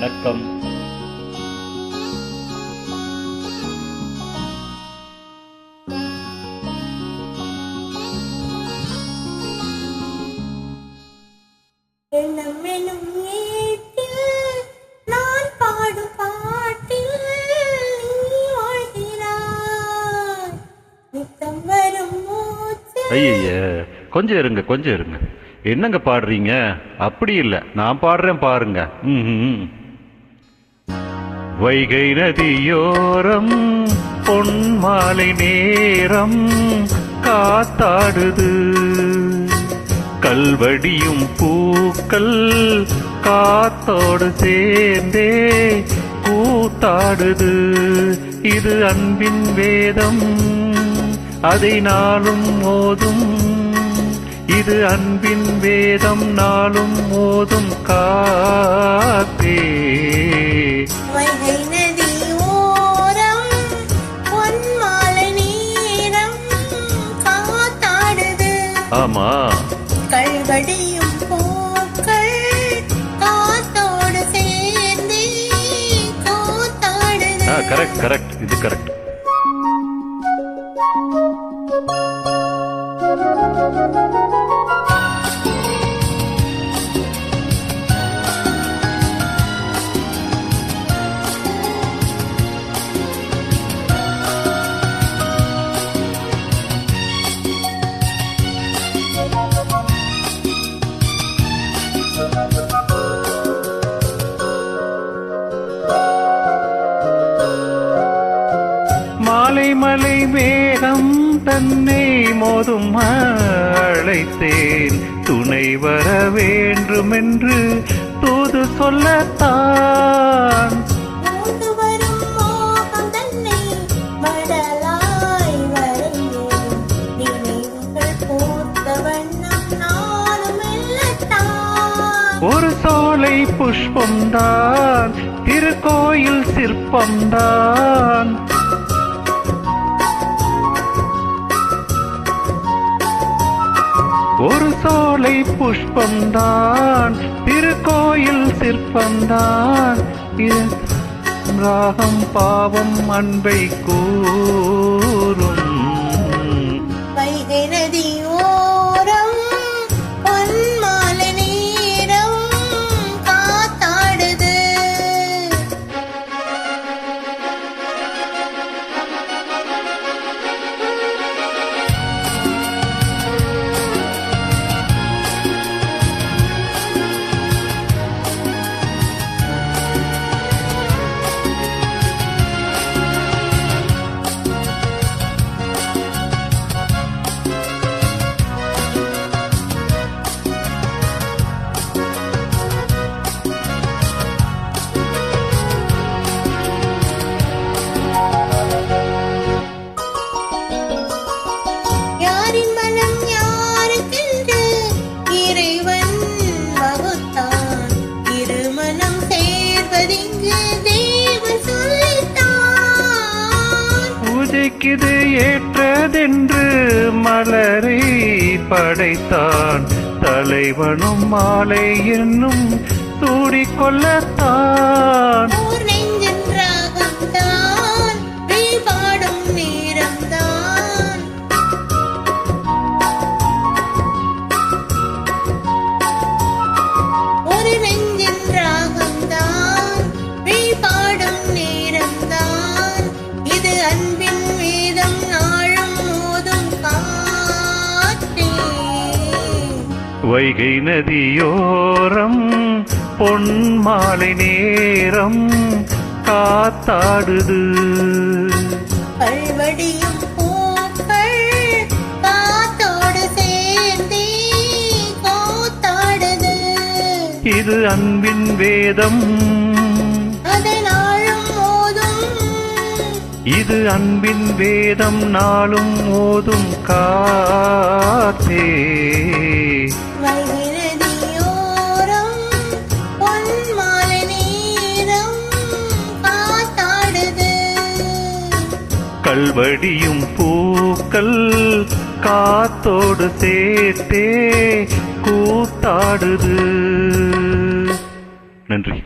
வணக்கம். ஐய கொஞ்சம் இருங்க கொஞ்சம் இருங்க. என்னங்க பாடுறீங்க? அப்படி இல்ல. நான் பாடுறேன் பாருங்க. ம்ஹும். வைகை நதியோரம் பொன் மாலை நேரம் காத்தாடுது. கல்வடியும் பூக்கள் காத்தோடு சேர்ந்தே கூத்தாடுது இது அன்பின் வேதம் அதை நாளும் மோதும் இது அன்பின் வேதம் நாளும் மோதும் காத்தே. ஆமா. கல்வடியும் கரெக்ட் கரெக்ட் இது கரெக்ட் மாலை மேகம் தன்னை மோதும் அழைத்தேன். துணை வர வேண்டுமென்று தூது சொல்லத்தான். ஒரு சோலை புஷ்பம்தான் திருக்கோயில் சிற்பம்தான். சோலை புஷ்பம்தான் திருக்கோயில் சிற்பம்தான். இது ராகம் பாவம் அன்பை கூறும். வைகை நதியும் இது ஏற்றதென்று மலரை படைத்தான். தலைவனும் மாலை என்னும் சூடிக்கொள்ளத்தான் வைகை நதியோரம் பொன் மாலை நேரம் காத்தாடுது. பல்வடியும் பூக்கள் காத்தோடு சேர்ந்தே கூத்தாடுது. இது அன்பின் வேதம். இது அன்பின் வேதம் நாளும் மோதும் காத்தே. கல்வடியும் பூக்கள் காத்தோடு சேர்த்தே கூத்தாடுது. நன்றி.